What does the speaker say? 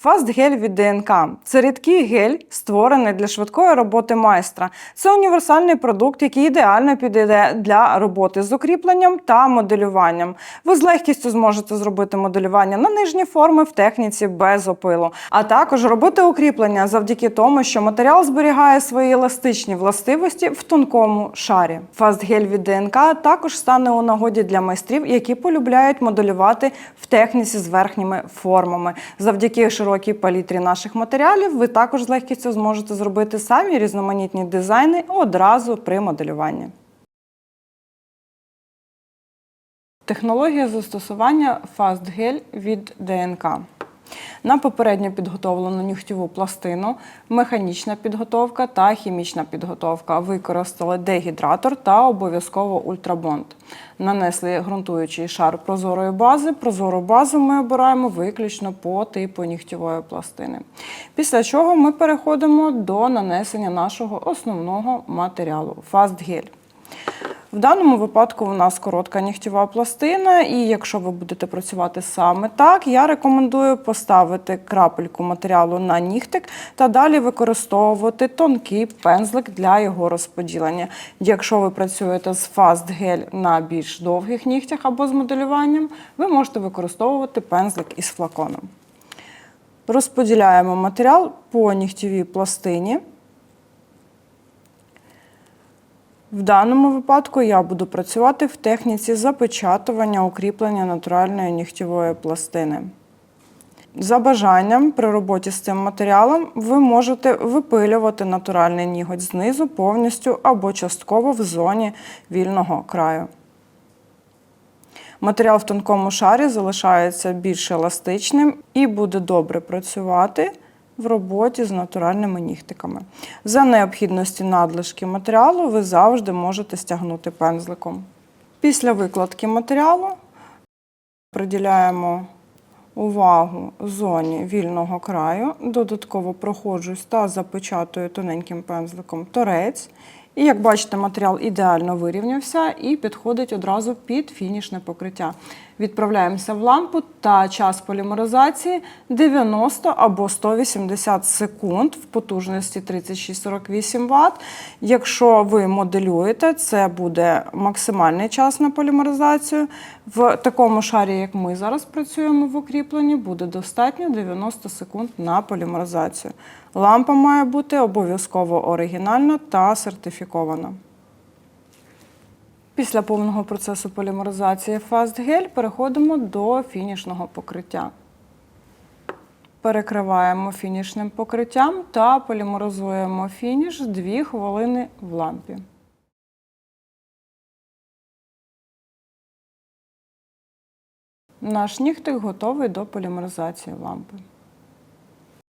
Фастгель від ДНК це рідкий гель, створений для швидкої роботи майстра. Це універсальний продукт, який ідеально підійде для роботи з укріпленням та моделюванням. Ви з легкістю зможете зробити моделювання на нижні форми в техніці без опилу, а також робити укріплення завдяки тому, що матеріал зберігає свої еластичні властивості в тонкому шарі. Фастгель від ДНК також стане у нагоді для майстрів, які полюбляють моделювати в техніці з верхніми формами. Завдяки широкій палітрі наших матеріалів ви також з легкістю зможете зробити самі різноманітні дизайни одразу при моделюванні. Технологія застосування FastGel від ДНК. На попередньо підготовлену нігтєву пластину, механічна підготовка та хімічна підготовка. Використали дегідратор та обов'язково ультрабонд. Нанесли ґрунтуючий шар прозорої бази. Прозору базу ми обираємо виключно по типу нігтєвої пластини. Після чого ми переходимо до нанесення нашого основного матеріалу FastGel. В даному випадку у нас коротка нігтєва пластина, і якщо ви будете працювати саме так, я рекомендую поставити крапельку матеріалу на нігтик та далі використовувати тонкий пензлик для його розподілення. Якщо ви працюєте з Gel на більш довгих нігтях або з моделюванням, ви можете використовувати пензлик із флаконом. Розподіляємо матеріал по нігтєвій пластині. В даному випадку я буду працювати в техніці запечатування укріплення натуральної нігтєвої пластини. За бажанням при роботі з цим матеріалом ви можете випилювати натуральний ніготь знизу повністю або частково в зоні вільного краю. Матеріал в тонкому шарі залишається більш еластичним і буде добре працювати в роботі з натуральними нігтиками. За необхідності надлишки матеріалу ви завжди можете стягнути пензликом. Після викладки матеріалу приділяємо увагу зоні вільного краю, додатково проходжусь та запечатую тоненьким пензликом торець. І як бачите, матеріал ідеально вирівнявся і підходить одразу під фінішне покриття. Відправляємося в лампу та час полімеризації 90 або 180 секунд в потужності 36-48 Вт. Якщо ви моделюєте, це буде максимальний час на полімеризацію. В такому шарі, як ми зараз працюємо в укріпленні, буде достатньо 90 секунд на полімеризацію. Лампа має бути обов'язково оригінальна та сертифікована. Після повного процесу полімеризації FastGel переходимо до фінішного покриття. Перекриваємо фінішним покриттям та полімеризуємо фініш 2 хвилини в лампі. Наш нігтик готовий до полімеризації лампи.